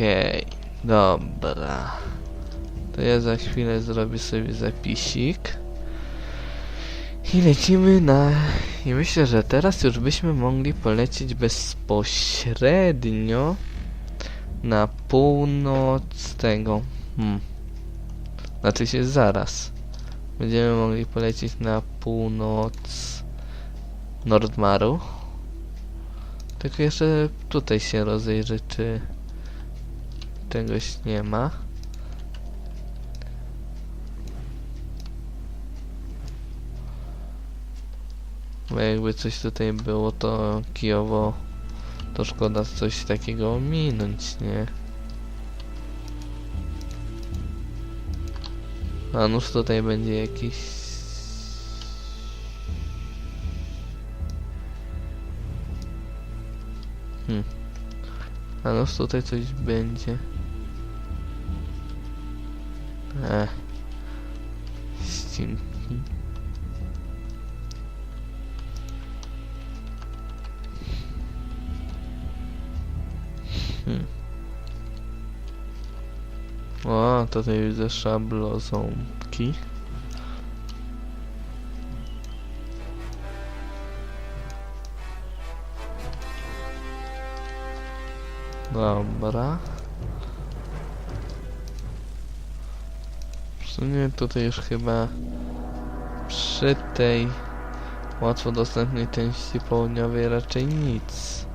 Okej, dobra. To ja za chwilę zrobię sobie zapisik. I lecimy na... I myślę, że teraz już byśmy mogli polecieć bezpośrednio na północ tego. Hmm. Znaczy się zaraz. Będziemy mogli polecieć na północ Nordmaru. Tylko jeszcze tutaj się rozejrzę, czy czegoś nie ma. Bo jakby coś tutaj było, to Kijowo to szkoda coś takiego ominąć, nie? A nuż tutaj będzie jakiś... Hmm. A nuż tutaj coś będzie. E. Ścinki. Hmm. O, tutaj widzę szabloząbki. Dobra. Sumie tutaj już chyba przy tej łatwo dostępnej części południowej raczej nic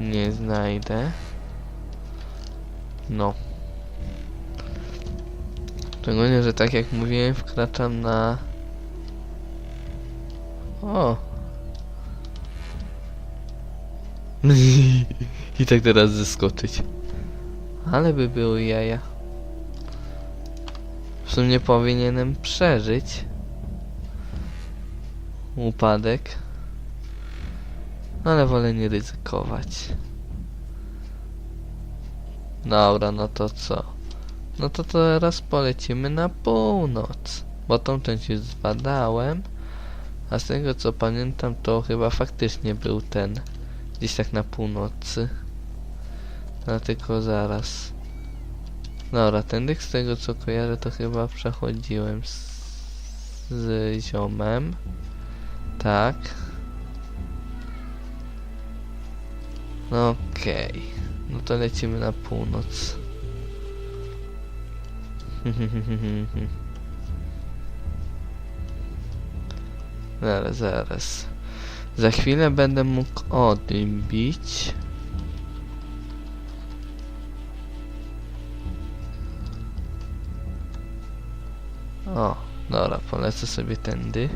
nie znajdę. No. Szczególnie, że tak jak mówiłem, wkraczam na... O! I tak teraz zeskoczyć. Ale by były jaja. W sumie powinienem przeżyć upadek. Ale wolę nie ryzykować. Dobra, no to co? No to teraz polecimy na północ. Bo tą część już zbadałem. A z tego co pamiętam, to chyba faktycznie był ten. Gdzieś tak na północy. No tylko zaraz. Dobra, tędy z tego co kojarzę, to chyba przechodziłem z, z ziomem. Tak. Okej. No to lecimy na północ. zaraz, zaraz. Za chwilę będę mógł odbić. O, dobra, polecę sobie tędy.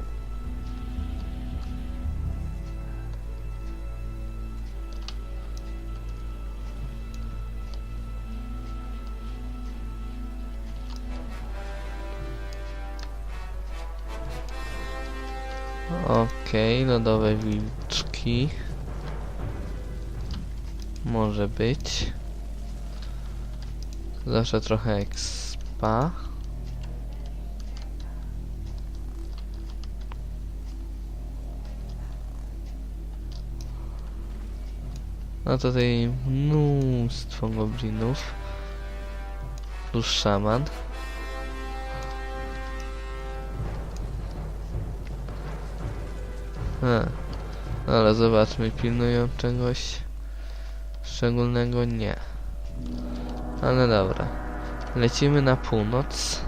Okej, lodowe wilczki. Może być. Zawsze trochę expa. No tutaj mnóstwo goblinów. Plus szaman. A, ale zobaczmy, pilnują czegoś szczególnego? Nie. Ale dobra. Lecimy na północ.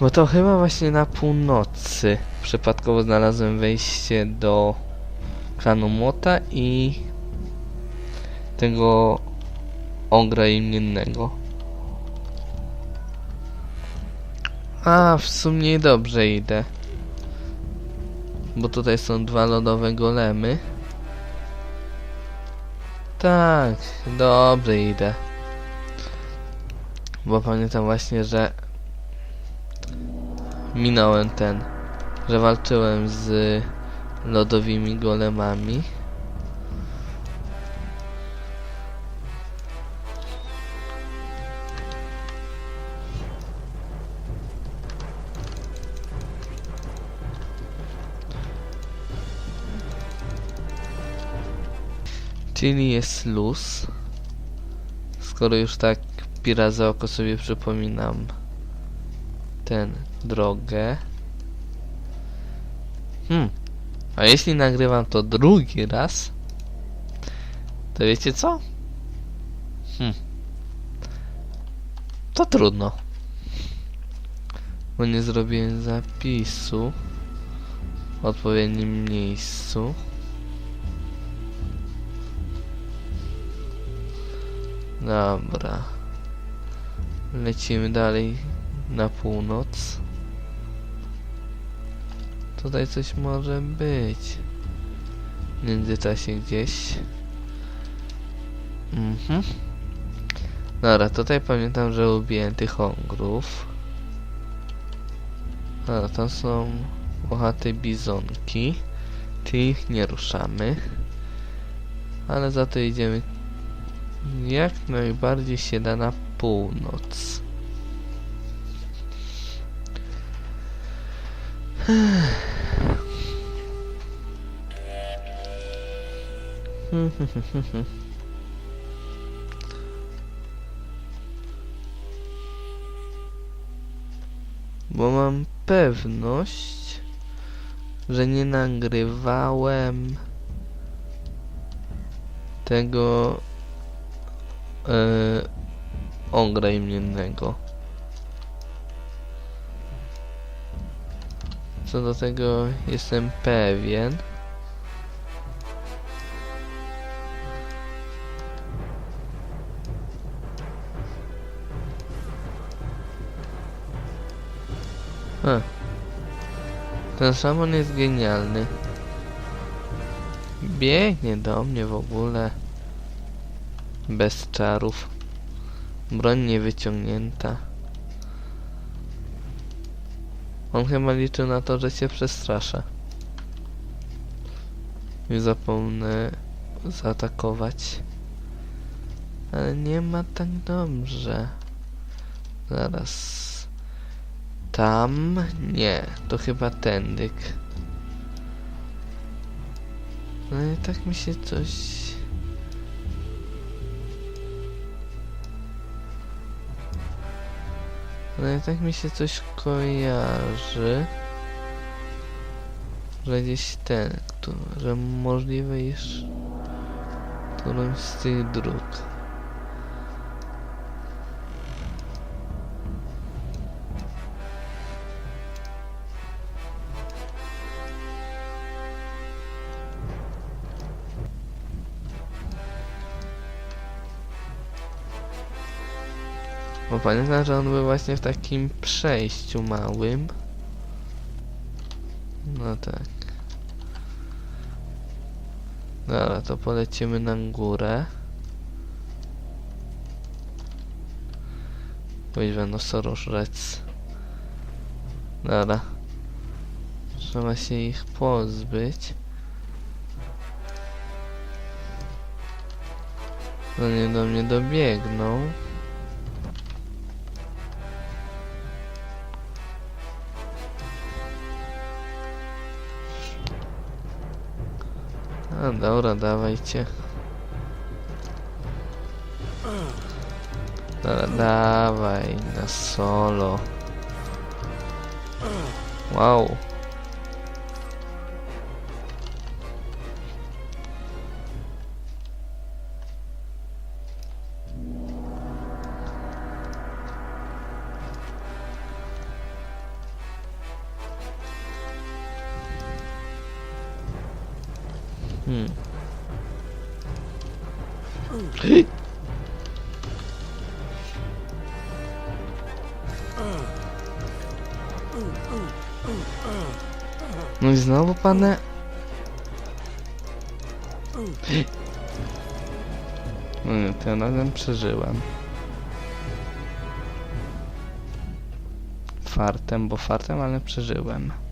Bo to chyba właśnie na północy przypadkowo znalazłem wejście do klanu Młota i tego ogra imiennego. A, w sumie dobrze idę. Bo tutaj są dwa lodowe golemy. Tak, dobrze idę. Bo pamiętam właśnie, że minąłem ten, że walczyłem z lodowymi golemami. Czyli jest luz. Skoro już tak pira za oko sobie przypominam ten drogę. Hmm. A jeśli nagrywam to drugi raz, to wiecie co? Hmm. To trudno. Bo nie zrobiłem zapisu w odpowiednim miejscu. Dobra. Lecimy dalej na północ. Tutaj coś może być. W międzyczasie gdzieś. Mhm. Dobra, tutaj pamiętam, że ubiłem tych ongrów. Dobra, to są włochate bizonki. Czyli ich nie ruszamy. Ale za to idziemy jak najbardziej się da na północ. Bo mam pewność, że nie nagrywałem tego e, ongra imiennego. Co do tego jestem pewien. Ten szamon jest genialny. Biegnie do mnie w ogóle. Bez czarów. Broń nie wyciągnięta. On chyba liczył na to, że się przestraszę. I zapomnę zaatakować. Ale nie ma tak dobrze. Zaraz. Tam? Nie, to chyba tędyk. No i tak mi się coś... No i tak mi się coś kojarzy. Że gdzieś ten, tu, że możliwe jest którąś z tych dróg. Pamiętam, że on był właśnie w takim przejściu małym. No tak. Dobra, to polecimy na górę. Kuźwa, nosorożec. Dobra. Trzeba się ich pozbyć. No nie do mnie dobiegną. A dobra, dawajcie. Dobra, dawaj na solo. Wow. Hmm. No i znowu pane. No nie, tym razem przeżyłem. Fartem, bo fartem, ale przeżyłem.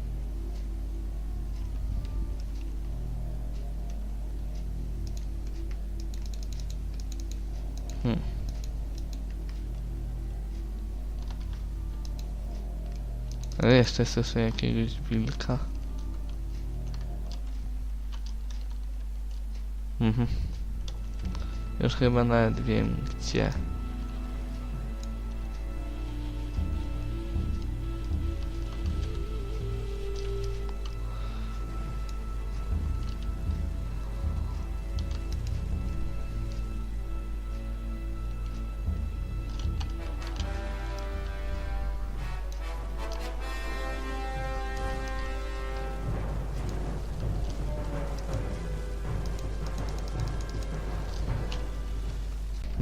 Jeszcze słyszę jakiegoś wilka. Mhm. Już chyba nawet wiem gdzie.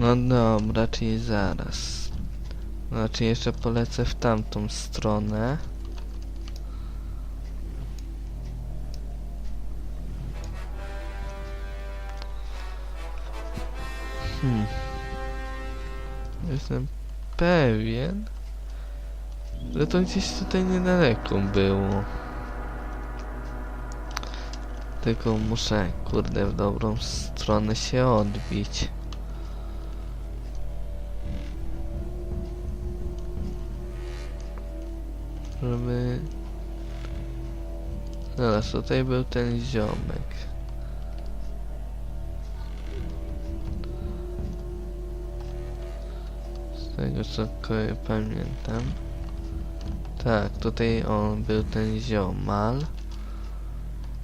No dobra, czyli zaraz. Znaczy jeszcze polecę w tamtą stronę. Hmm. Jestem pewien, że to gdzieś tutaj niedaleko było. Tylko muszę, kurde, w dobrą stronę się odbić. Żeby... Zaraz, tutaj był ten ziomek. Z tego co pamiętam. Tak, tutaj on był ten ziomal.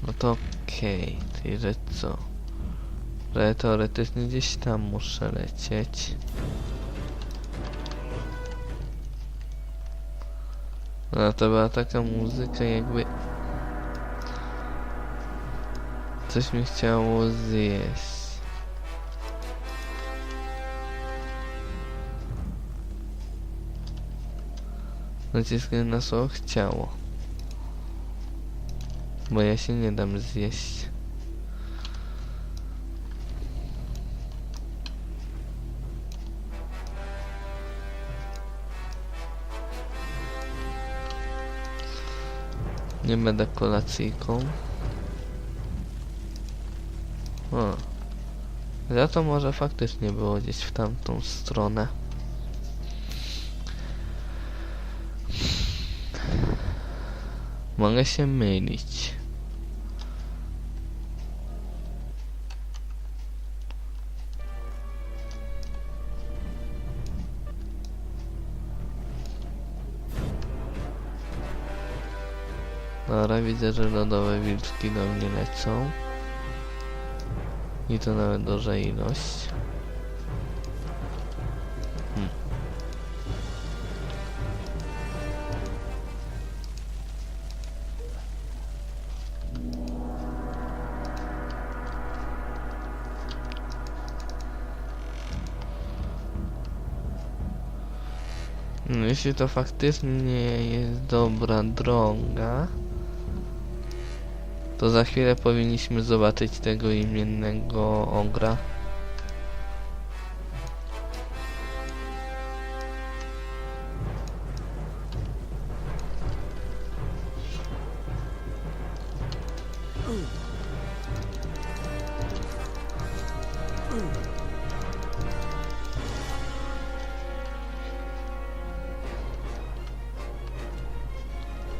No to okej, okay. że co? Że teoretycznie gdzieś tam muszę lecieć. No to była taka muzyka jakby... Coś mi chciało zjeść. Naciskam na słowo chciało. Bo ja się nie dam zjeść. Nie będę kolacyjką. O. Za to może faktycznie było gdzieś w tamtą stronę. Mogę się mylić. Dobra, widzę, że lodowe wilczki do mnie lecą. I to nawet duża ilość. Hmm. No, jeśli to faktycznie jest dobra droga, to za chwilę powinniśmy zobaczyć tego imiennego ogra.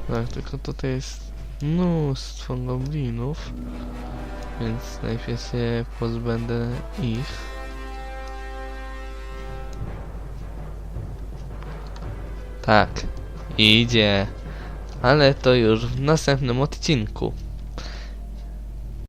Tak, tylko tutaj jest mnóstwo goblinów, więc najpierw się pozbędę ich. Tak, idzie, ale to już w następnym odcinku.